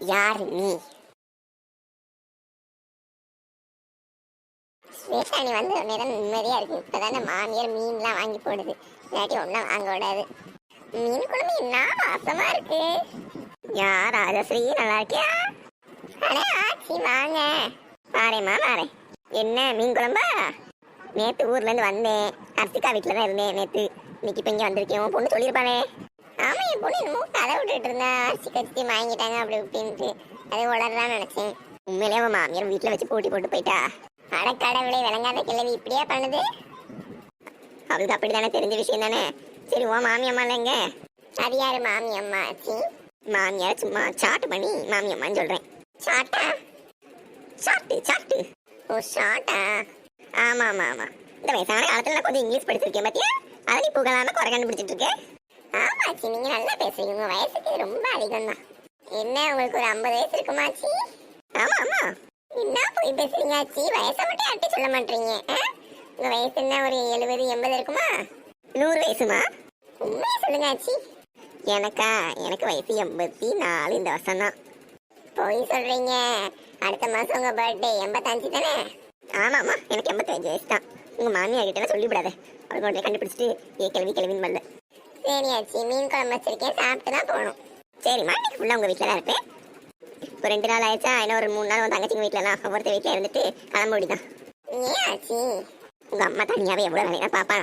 யார் நீ? ஸ்வேதா நீ வந்து நேரம் நிம்மதியா இருக்கு. இப்பதானே மாமியார் மீன்லாம் வாங்கி போடுது. இல்லாட்டி ஒன்றும் வாங்க விடாது மீன் குழம்பு என்ன வாசமாக இருக்கு? யார் ராஜஸ்ரீ நல்லா இருக்கியா? அடே ஆச்சி வாங்க. மாறேம்மா மாறேன் என்ன மீன் குழம்பா? நேத்து ஊர்ல இருந்து வந்தேன். அர்த்திகா வீட்டில் தான் இருந்தேன் நேத்து. இன்னைக்கு இப்போ இங்கே வந்திருக்கேன். உன் பொண்ணு சொல்லியிருப்பானே ஆமா என் பொண்ணு என்னமோ கதை விட்டுட்டு இருந்தா. அரிசி சித்தி வாங்கிட்டாங்க அப்படி இப்படின்ட்டு. அது உளறலாம்னு நினைச்சேன். உண்மையிலே அவன் மாமியார் வீட்டில் வச்சு போட்டி போட்டு போயிட்டா. அடக்கடவுளை விளங்காத கிழவி இப்படியே பண்ணுது? அவளுக்கு அப்படித்தானே தெரிஞ்ச விஷயம் தானே? சரி ஓ மாமியம்மா எங்க? அது யாரு மாமியம்மா சி மாமியார் சும்மா சாட்டு பண்ணி மாமியம்மான்னு சொல்றேன். சாட்டா? சாட்டு சாட்டு. ஓ ஷார்ட்டா ஆமா ஆமா ஆமா. இந்த வயசான காலத்துல நான் கொஞ்சம் இங்கிலீஷ் படிச்சிருக்கேன் பத்தியா? அதை நீ புகழாம குறை கண்டுபிடிச்சிட்டு இருக்கேன் ஆமாச்சி நீங்க நல்லா பேசுறீங்க. உங்க வயசுக்கு ரொம்ப அதிகம் தான் என்ன உங்களுக்கு ஒரு ஐம்பது வயசு இருக்குமாச்சி ஆமா ஆமா. என்ன போய் பேசுறீங்க ஆச்சி வயசை மட்டும் யார்கிட்ட சொல்ல மாட்டீங்க உங்க வயசு என்ன ஒரு எழுபது எண்பது இருக்குமா? நூறு வயசுமா? உண்மையை சொல்லுங்க ஆச்சி எனக்கா? எனக்கு வயசு எண்பத்தி நாலு இந்த வருஷம் தான் போய் சொல்றீங்க. அடுத்த மாசம் உங்க பர்த்டே எண்பத்தஞ்சு தானே? ஆமாம்மா எனக்கு எண்பத்தஞ்சு வயசு தான் உங்க மாமியார் கிட்ட சொல்லிவிடாத. அவளுக்கு உடனே கண்டுபிடிச்சிட்டு ஏ கிளவி கிளவின்னு வரல சரி ஆச்சி மீன் குழம்பு வச்சிருக்கேன். சாப்பிட்டு தான் போகணும். சரிம்மா இன்னைக்கு ஃபுல்லாக உங்க வீட்டில் தான் இருப்பேன். இப்போ ரெண்டு நாள் ஆயிடுச்சா? இன்னும் ஒரு மூணு நாள் உன் தங்கச்சிங்க வீட்டிலலாம் ஒவ்வொருத்த வீட்டில் இருந்துட்டு கிளம்ப முடிதான் ஏன் ஆச்சி உங்க அம்மா தனியாவே எவ்வளோ வேலையா பாப்பா.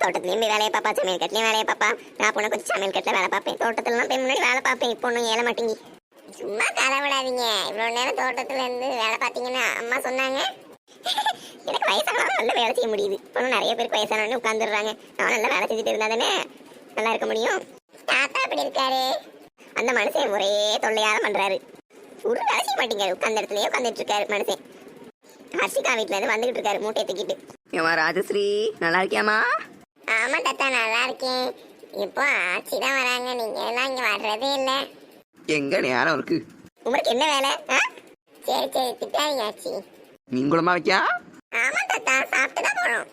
தோட்டத்துலயும் போய் வேலையை பாப்பா சமையல் கட்டிலையும் வேலையை பாப்பா. நான் போன கொஞ்சம் சமையல் கட்டில வேலை பார்ப்பேன். தோட்டத்துலலாம் போய் முன்னாடி வேலை பார்ப்பேன். இப்போ ஒன்றும் ஏற மாட்டேங்கி. சும்மா கதை விடாதீங்க இவ்வளோ நேரம் தோட்டத்துல இருந்து வேலை பார்த்தீங்கன்னா அம்மா சொன்னாங்க. எனக்கு வயசான நல்ல வேலை செய்ய முடியுது. இன்னும் நிறைய பேருக்கு வயசானவங்க உட்காந்துடுறாங்க நான் நல்லா வேலை செஞ்சுட்டு இருந்தா தானே? நல்லா இருக்க முடியும். தாத்தா அப்படி இருக்காரு? அந்த மனுஷன் ஒரே தொல்லையாத பண்றாரு. ஒரு செய்ய மாட்டேங்காரு உட்காந்த இடத்துலயே உட்காந்துட்டு இருக்காரு மனுஷன். ஹர்ஷிகா வீட்டுல இருந்து வந்துகிட்டு இருக்காரு மூட்டையை தூக்கிட்டு. ஏமா ராஜஸ்ரீ நல்லா இருக்கியாமா ஆமா தாத்தா நல்லா இருக்கேன். இப்போ ஆச்சி தான் வராங்க. நீங்க எல்லாம் இங்க வர்றதே இல்ல. எங்க நேரம் இருக்கு? உங்களுக்கு என்ன வேலை? சரி சரி திட்டாதீங்க ஆச்சி. குழம்பா வைக்கா ஆமா தாத்தா சாப்பிட்டு தான் போனோம்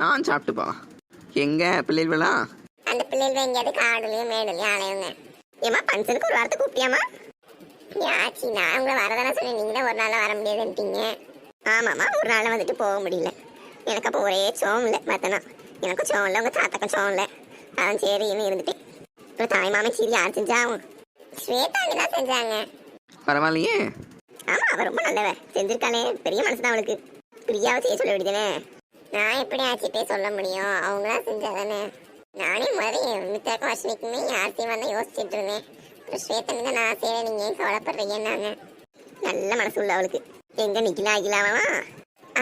நான் சாப்பிட்டுப்பா. எங்க பிள்ளைகளெல்லாம் அந்த பிள்ளைகள் எங்கேயாவது காடுலயும் மேடுலயும் அலையுங்க. ஏமா பஞ்சனுக்கு ஒரு வாரத்தை கூப்பிட்டியாமா ஆச்சி நான் உங்களை வரதானே சொன்னேன். நீங்க தான் ஒரு நாள் வர முடியாதுன்ட்டீங்க. ஆமாம்மா ஒரு நாள் வந்துட்டு போக முடியல. எனக்கு அப்போ ஒரே சோம் இல்லை பார்த்தனா எனக்கும் சோம் இல்லை உங்க தாத்தாக்கும் சோம் இல்லை. அதான் சரின்னு இருந்துட்டேன். அப்புறம் தாய் மாமே சீரி யார் செஞ்சாவும்? ஸ்வேதாங்க தான் செஞ்சாங்க. பரவாயில்லையே. ஆமா அவ ரொம்ப நல்லவ. செஞ்சிருக்காளே பெரிய மனசு தான் அவளுக்கு. பிரியாவை செய்ய சொல்ல வேண்டியதானே நான் எப்படி ஆச்சிட்டே சொல்ல முடியும்? அவங்க தான் செஞ்சாதானே. நானே முதல்ல மித்தாக்கும் வர்ஷினிக்குமே யார் செய்வான்னு யோசிச்சுட்டு இருந்தேன் அப்புறம் ஸ்வேதன் தான் நான் செய்வேன் நீங்க ஏன் கவலைப்படுறீங்கன்னாங்க நல்ல மனசு உள்ள அவளுக்கு எங்க நிக்கிலா அகிலாவா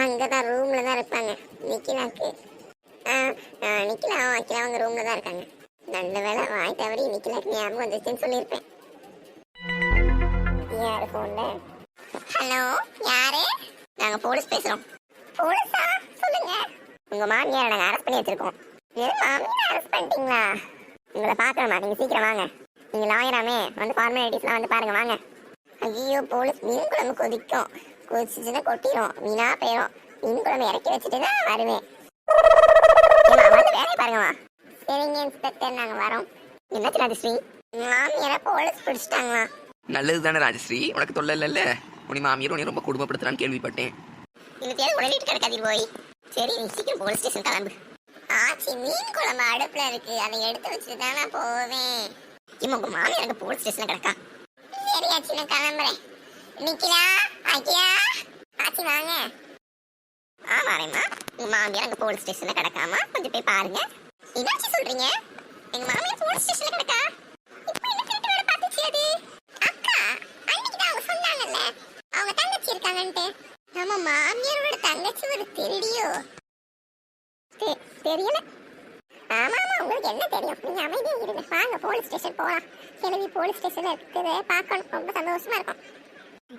அங்கதான் ரூம்ல தான் இருப்பாங்க நிக்கிலாக்கு ஆ, ஆ, நிக்கிலாவும் அகிலாவும் ரூம்ல தான் இருக்காங்க நல்ல வேலை வாய் தவறி நிக்கிலாக்கு ஞாபகம் வந்துச்சுன்னு சொல்லியிருப்பேன் யாரு போன்ல ஹலோ யாரு நாங்க போலீஸ் பேசுறோம் போலீஸா சொல்லுங்க உங்க மாமியாரை நாங்க அரெஸ்ட் பண்ணி வச்சிருக்கோம் பண்ணிட்டீங்களா? உங்களை பார்க்கணுமா? சீக்கிரம் வாங்க. நீங்க லாயராமே வந்து ஃபார்மாலிட்டிஸ்லாம் வந்து பாருங்க வாங்க. ஐயோ போலீஸ் மீன் குழம்பு கொதிக்கும். கொதிச்சுன்னா கொட்டிடும் வீணா போயிடும் மீன் குழம்பு இறக்கி வச்சுட்டு தான் வருவேன். வேலையை பாருங்கம்மா சரிங்க இன்ஸ்பெக்டர் நாங்க வரோம். என்னாச்சு ராஜஸ்ரீ? மாமியாரை போலீஸ் பிடிச்சிட்டாங்களா? நல்லது தானே ராஜஸ்ரீ. உனக்கு தொல்லை இல்லைல்ல? உனி மாமியார் உன்னை ரொம்ப குடும்பப்படுத்துறான்னு கேள்விப்பட்டேன். தேவை உடனே வீட்டுக்கு போய். சரி நீ சீக்கிரம் போலீஸ் ஸ்டேஷன் கிளம்பு. ஆச்சி மீன் குழம்பு அடுப்புல இருக்கு. அதை எடுத்து வச்சுட்டு தான் நான் போவேன். இம்மா உங்க மாமி எனக்கு போலீஸ் ஸ்டேஷன்ல கிடக்கா. சரி ஆச்சி நான் கிளம்புறேன். நிக்கிலா ஆக்கியா ஆச்சி வாங்க. ஆமா ரேம்மா உங்க மாமியார் அங்க போலீஸ் ஸ்டேஷன்ல கிடக்காமா? கொஞ்சம் போய் பாருங்க. என்னாச்சு சொல்றீங்க? எங்க மாமியார் போலீஸ் ஸ்டேஷன்ல கிடக்கா? இப்போ என்ன கேட்டு பார்த்துச்சு அது? அக்கா அன்னைக்கு தான் அவங்க சொன்னாங்கல்ல. அவங்க தங்கச்சி இருக்காங்கன்ட்டு. நம்ம மாமியாரோட தங்கச்சி ஒரு திருடியோ? தெரியல. ஆமா ஆமா உங்களுக்கு என்ன தெரியும்? நீங்க அமைதியா இருங்க. வாங்க போலீஸ் ஸ்டேஷன் போலாம். கிளம்பி போலீஸ் ஸ்டேஷன்ல இருக்கிறத பார்க்கணும். ரொம்ப சந்தோஷமா இருக்கும்.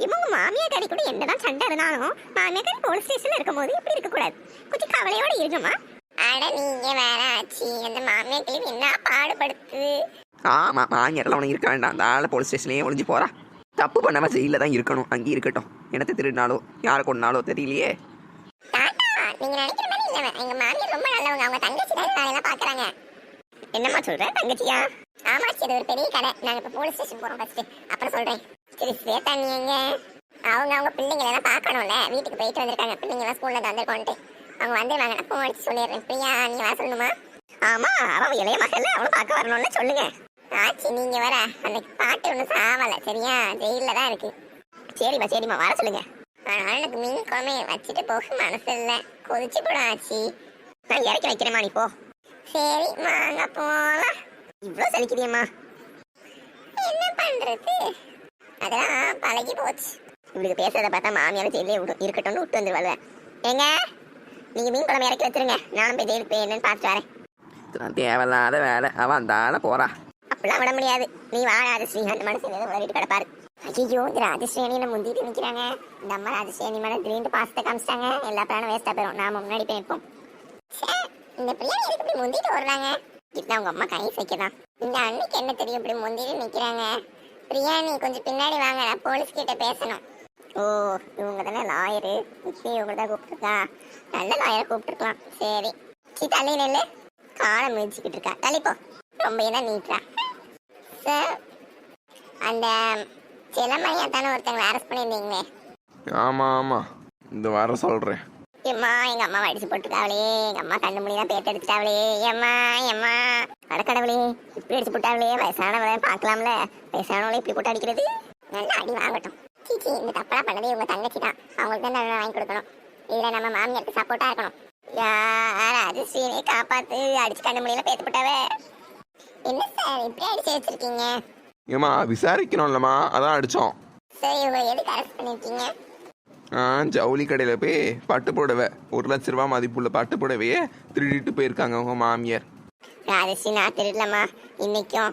இவங்க மாமியார் கறி கூட என்னதான் சண்டை இருந்தாலும் மாமியார் கறி போலீஸ் ஸ்டேஷன்ல இருக்கும்போது இப்படி இருக்க கூடாது கொஞ்சம் கவலையோட இருக்குமா அட நீங்க வேற ஆச்சி. அந்த மாமியார் கிளம்பி என்ன பாடுபடுத்து? ஆமா மாமியாரெல்லாம் உனக்கு இருக்க வேண்டாம். அந்த ஆளை போலீஸ் ஸ்டேஷன்லயே ஒளிஞ்சு போறா. தப்பு பண்ணாம ஜெயில தான் இருக்கணும். அங்கேயே இருக்கட்டும். என்னத்தை திருடினாலோ யாரை கொண்டாலோ தெரியலையே. நீங்க நினைக்கிற நல்லவன் எங்க மாமியார் ரொம்ப நல்லவங்க. அவங்க தங்கச்சி தான் வேலையெல்லாம் பாக்குறாங்க. என்னம்மா சொல்ற தங்கச்சியா? ஆமா சரி ஒரு பெரிய கடை. நாங்க இப்ப போலீஸ் ஸ்டேஷன் போறோம் ஃபர்ஸ்ட் அப்புறம் சொல்றேன். சரி ஸ்வேதா நீ எங்க? அவங்க அவங்க பிள்ளைங்களை எல்லாம் பார்க்கணும்ல. வீட்டுக்கு போயிட்டு வந்திருக்காங்க. பிள்ளைங்க எல்லாம் ஸ்கூல்ல வந்திருக்கோன்ட்டு அவங்க வந்துருவாங்க. நான் ஃபோன் அடிச்சு சொல்லிடுறேன். பிரியா நீ வர சொல்லணுமா? ஆமா அவ இளைய மகள் அவளும் பார்க்க வரணும்னு சொல்லுங்க. ஆச்சு நீங்க வர. அந்த பாட்டு ஒன்றும் சாவல. சரியா? ஜெயில தான் இருக்கு. சரிம்மா சரிம்மா. வர சொல்லுங்க. ஆனால் எனக்கு மீன் குழம்பு வச்சுட்டு போக மனசு இல்லை கொதிச்சு போடும் ஆச்சி. நான் இறக்கி வைக்கிறேம்மா நீ போ. சரி வாங்க போலாம். இவ்வளோ சலிக்கிறியம்மா. என்ன பண்றது? அதெல்லாம் பழகி போச்சு. இவளுக்கு பேசுறத பார்த்தா மாமியார் ஜெயிலே விடும் இருக்கட்டும்னு விட்டு வந்துருவாள் ஏங்க? நீங்க மீன் குழம்பு இறக்கி வச்சிருங்க. நானும் போய் ஜெயிலுக்கு போய் என்னன்னு பார்த்துட்டு வரேன். தேவையில்லாத வேலை. அவன் அந்த ஆளை போறா. அப்படிலாம் விட முடியாது. நீ வா ராஜஸ்ரீ அந்த மனசு விளையாடிட்டு கிடப்பாரு. ஐயோ இந்த ராஜஸ்ரீனியில முந்திட்டு நிக்கிறாங்க. இந்த அம்மா ராஜஸ்ரேணி மேல திடீர்னு பாசத்தை காமிச்சிட்டாங்க. எல்லா பிளானும் வேஸ்டா போயிடும் நாம முன்னாடி போய் நிற்போம் இந்த பிள்ளைங்க எதுக்கு இப்படி முந்திட்டு வர்றாங்க இதுதான் உங்க அம்மா கை சைக்கதான் இந்த அன்னைக்கு என்ன தெரியும் இப்படி முந்திட்டு நிக்கிறாங்க? பிரியாணி கொஞ்சம் பின்னாடி வாங்க. நான் போலீஸ் கிட்ட பேசணும். ஓ இவங்க தானே லாயரு இப்பயும் இவங்க தான் கூப்பிட்டுருக்கா? நல்ல லாயரை கூப்பிட்டுருக்கலாம். சரி. சி தள்ளி நெல்லு. காலை மிதிச்சுக்கிட்டு இருக்கா. தள்ளிப்போ ரொம்ப என்ன நீட்டா. சார் அந்த சிலமையா தானே ஒருத்தங்க அரெஸ்ட் பண்ணியிருந்தீங்களே? ஆமாம் ஆமாம் இந்த வர சொல்கிறேன் எம்மா எங்க அம்மா அடிச்சு போட்டுட்டாவளே. எங்க அம்மா கண்ணு தான் பேட்டு எடுத்துட்டாவளே எம்மா எம்மா. அடக்கடவுளே இப்படி அடிச்சு போட்டாவளே. வயசானவளை பார்க்கலாம்ல. வயசானவளை இப்படி போட்டு அடிக்கிறது? நல்லா அடி வாங்கட்டும். சீச்சி இந்த தப்பா பண்ணதே இவங்க தங்கச்சி தான். அவங்களுக்கு தான் நல்லா வாங்கி கொடுக்கணும். இதுல நம்ம மாமியாருக்கு சப்போர்ட்டா இருக்கணும். யார் அதிர்ஷ்டியை காப்பாத்து. அடிச்சு கண்ணு மணியில பேத்து போட்டாவே. என்ன சார் இப்படி அடிச்சு வச்சிருக்கீங்க ஏம்மா விசாரிக்கணும்லம்மா. அதான் அடித்தோம் சார் இவங்க எதுக்கு அரெஸ்ட் பண்ணிருக்கீங்க? ஆ ஜவுளி கடையில் போய் பட்டு புடவை ஒரு லட்ச ரூபா மதிப்புள்ள பட்டு புடவையே திருடிட்டு போயிருக்காங்க உங்கள் மாமியார். ராஜஸ்ரீ நான் திருடலம்மா. இன்னைக்கும்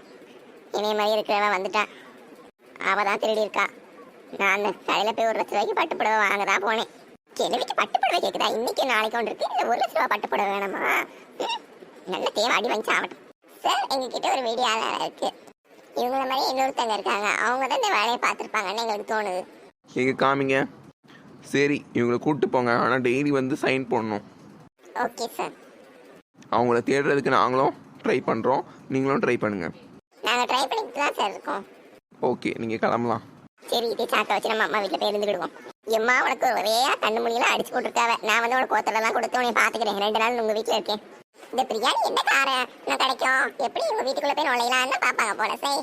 இணைய மாதிரி இருக்கிறவ வந்துட்டா. அவ தான் திருடி இருக்கா நான் அந்த கடையில் போய் ஒரு லட்ச ரூபாய்க்கு பட்டு புடவை வாங்க தான் போனேன் கிழவிக்கு பட்டு புடவை கேட்குதா இன்னைக்கு நாளைக்கு ஒன்று இருக்கு. இல்லை ஒரு லட்ச ரூபா பட்டு புடவை வேணாமா? ம், நல்ல தேவை அடி வாங்கி ஆகட்டும் சார் எங்ககிட்ட ஒரு வீடியோ ஆதாரம் இருக்கு. இவங்கள மாதிரி இன்னொருத்தங்க இருக்காங்க. அவங்க தான் இந்த வேலையை பார்த்துருப்பாங்கன்னு எங்களுக்கு தோணுது. எங்கே காமிங்க. சரி இவங்களை கூப்பிட்டு போங்க. ஆனால் டெய்லி வந்து சைன் போடணும். ஓகே சார் அவங்கள தேடுறதுக்கு நாங்களும் ட்ரை பண்ணுறோம் நீங்களும் ட்ரை பண்ணுங்கள் நாங்கள் ட்ரை பண்ணிட்டு தான் சார் இருக்கோம். ஓகே நீங்கள் கிளம்பலாம். சரி இதே சாக்கை வச்சு நம்ம அம்மா வீட்டில் போய் இருந்துக்கிடுவோம் எம்மா உனக்கு ஒரே கண்ணு முடியெல்லாம் அடிச்சு போட்டுருக்காவ. நான் வந்து உனக்கு கோத்தலெல்லாம் கொடுத்து உன்னை பார்த்துக்கிறேன். ரெண்டு நாள் உங்கள் வீட்டில் இருக்கேன். இந்த பிரியாணி என்ன காரம் இன்னும் கிடைக்கும். எப்படி உங்கள் வீட்டுக்குள்ள போய் நுழையலான்னு பாப்பாங்க போல சரி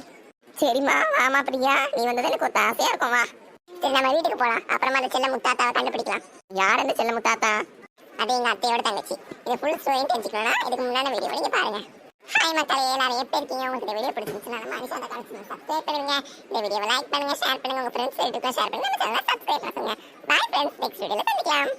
சரிம்மா வாமா பிரியா. நீ வந்தது எனக்கு ஒரு ஆசையா இருக்கும் வா. சரி நம்ம வீட்டுக்கு போலாம். அப்புறமா அந்த செல்ல முத்தாத்தாவை கண்டுபிடிக்கலாம். யார் அந்த செல்ல முத்தாத்தா? அது எங்க அத்தையோட தங்கச்சி. இது ஃபுல் ஸ்டோரியும் தெரிஞ்சுக்கணும்னா இதுக்கு முன்னாடி வீடியோ நீங்க பாருங்க. ஹாய் மக்களே எல்லாரும் எப்படி இருக்கீங்க? உங்களுக்கு இந்த வீடியோ பிடிச்சிருந்துச்சுன்னா நம்ம மனுஷன் அந்த கணக்கு சப்ஸ்கிரைப் பண்ணுங்க. இந்த வீடியோவை லைக் பண்ணுங்க ஷேர் பண்ணுங்க. உங்க ஃப்ரெண்ட்ஸ் கிட்ட ஷேர் பண்ணுங்க. நம்ம சேனலை சப்ஸ்கிரைப் பண்ணுங்க. பாய் ஃப்ரெண்ட்ஸ் நெக்ஸ்ட் வீடியோல சந்திக்கலாம்.